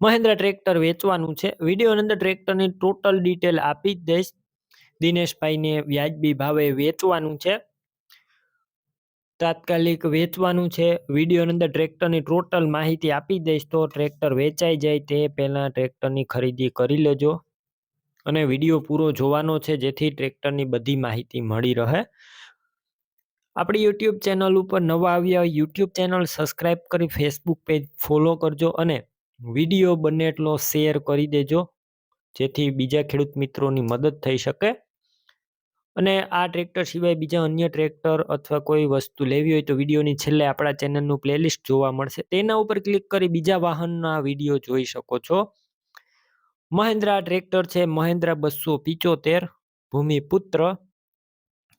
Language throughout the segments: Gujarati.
મહિન્દ્રા ટ્રેક્ટર વેચવાનું છે. વિડીયોની અંદર ટ્રેક્ટરની ટોટલ ડિટેલ આપી જ દઈશ. દિનેશભાઈને વ્યાજબી ભાવે વેચવાનું છે. તાત્કાલિક વેચવાનું છે. વિડીયોની અંદર ટ્રેક્ટરની ટોટલ માહિતી આપી દઈશ. તો ટ્રેક્ટર વેચાઈ જાય તે પહેલાં ટ્રેક્ટરની ખરીદી કરી લેજો. અને વીડિયો પૂરો જોવાનો છે, જેથી ટ્રેક્ટરની બધી માહિતી મળી રહે. આપણી યુટ્યુબ ચેનલ ઉપર નવા આવ્યા યુટ્યુબ ચેનલ સબસ્ક્રાઈબ કરી ફેસબુક પેજ ફોલો કરજો અને વીડિયો બને એટલો શેર કરી દેજો, જેથી બીજા ખેડૂત મિત્રોની મદદ થઈ શકે. અને આ ટ્રેક્ટર સિવાય બીજા અન્ય ટ્રેક્ટર અથવા કોઈ વસ્તુ લેવી હોય તો વિડીયોની છેલ્લે આપણા ચેનલનું પ્લેલિસ્ટ જોવા મળશે. તેના ઉપર ક્લિક કરી બીજા વાહનના વીડિયો જોઈ શકો છો. મહેન્દ્રા ટ્રેક્ટર છે, મહેન્દ્રા બસો પિચોતેર, ભૂમિપુત્ર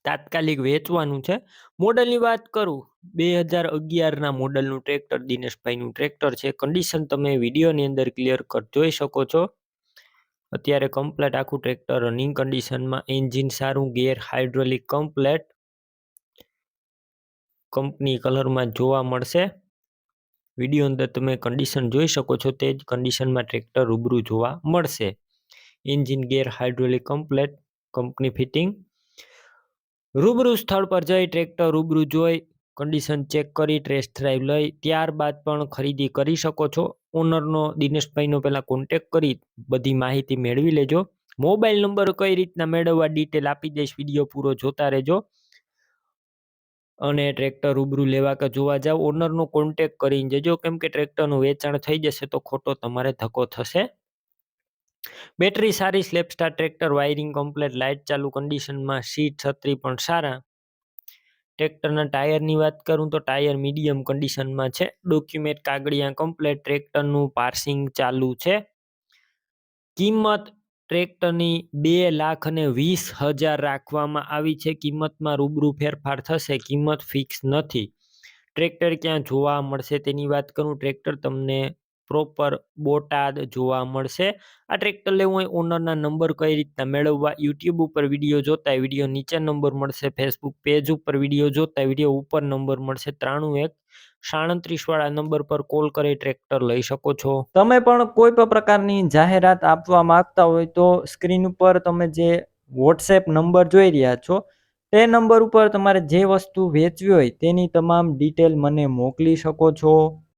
તાત્કાલિક વેચવાનું છે. મોડલની વાત કરું, બે હજાર અગિયારના મોડલનું ટ્રેક્ટર, દિનેશભાઈનું ટ્રેક્ટર છે. કન્ડિશન તમે વિડીયોની અંદર ક્લિયર કટ જોઈ શકો છો. અત્યારે કમ્પ્લેટ આખું ટ્રેક્ટર રનિંગ કન્ડિશનમાં એન્જિન સારું ગેર હાઇડ્રોલિક કમ્પ્લેટ કંપની કલરમાં જોવા મળશે. વીડિયો અંદર તમે કન્ડિશન જોઈ શકો છો, તે જ કન્ડિશનમાં ટ્રેક્ટર રૂબરૂ જોવા મળશે. Engine gear hydraulic complete company fitting રૂબરૂ સ્થળ પર જઈ ટ્રેક્ટર રૂબરૂ જોઈ કન્ડિશન ચેક કરી ટેસ્ટ ડ્રાઈવ લઈ, ત્યારબાદ પણ ખરીદી કરી શકો છો. ઓનરનો દિનેશભાઈનો પહેલાં કોન્ટેક કરી, બધી માહિતી મેળવી લેજો. મોબાઈલ નંબર કઈ રીતના મેળવવા ડિટેલ આપી દઈશ વીડિયો પૂરો જોતા રહેજો. અને ટ્રેક્ટર રૂબરૂ લેવા કે જોવા જાવ ઓનરનો કોન્ટેક કરીને જજો. કેમ કે ટ્રેક્ટરનું વેચાણ થઈ જશે તો ખોટો તમારે ધક્કો થશે. બેટરી સારી, સ્લેપસ્ટાર ટ્રેક્ટર, વાયરિંગ કમ્પ્લેટ, લાઇટ ચાલુ, કન્ડિશનમાં સીટ છત્રી પણ સારા. ટ્રેક્ટરના ટાયરની વાત કરું તો ટાયર મીડિયમ કન્ડિશનમાં છે. ડોક્યુમેન્ટ કાગળિયા કમ્પ્લેટ, ટ્રેક્ટરનું પાર્સિંગ ચાલુ છે. કિંમત ટ્રેક્ટરની બે લાખ અને વીસ હજાર રાખવામાં આવી છે. કિંમતમાં રૂબરૂ ફેરફાર થશે. કિંમત ફિક્સ નથી. ટ્રેક્ટર ક્યાં જોવા મળશે તેની વાત કરું. ટ્રેક્ટર તમને પ્રોપર બોટાદ જોવા મળશે. આ ટ્રેક્ટર લેવું હોય ઓનરના નંબર કઈ રીતના મેળવવા યુટ્યુબ ઉપર વીડિયો જોતા વીડિયો નીચે નંબર મળશે ફેસબુક પેજ ઉપર વીડિયો જોતા વીડિયો ઉપર નંબર મળશે, ત્રાણું એક સાડત્રીસ વાળા નંબર પર કોલ કરી ટ્રેક્ટર લઈ શકો છો. તમે પણ કોઈ પણ પ્રકારની જાહેરાત આપવા માંગતા હોય તો સ્ક્રીન ઉપર તમે જે વોટ્સએપ નંબર જોઈ રહ્યા છો, તે નંબર ઉપર તમારે જે વસ્તુ વેચવી હોય તેની તમામ ડિટેલ મને મોકલી શકો છો.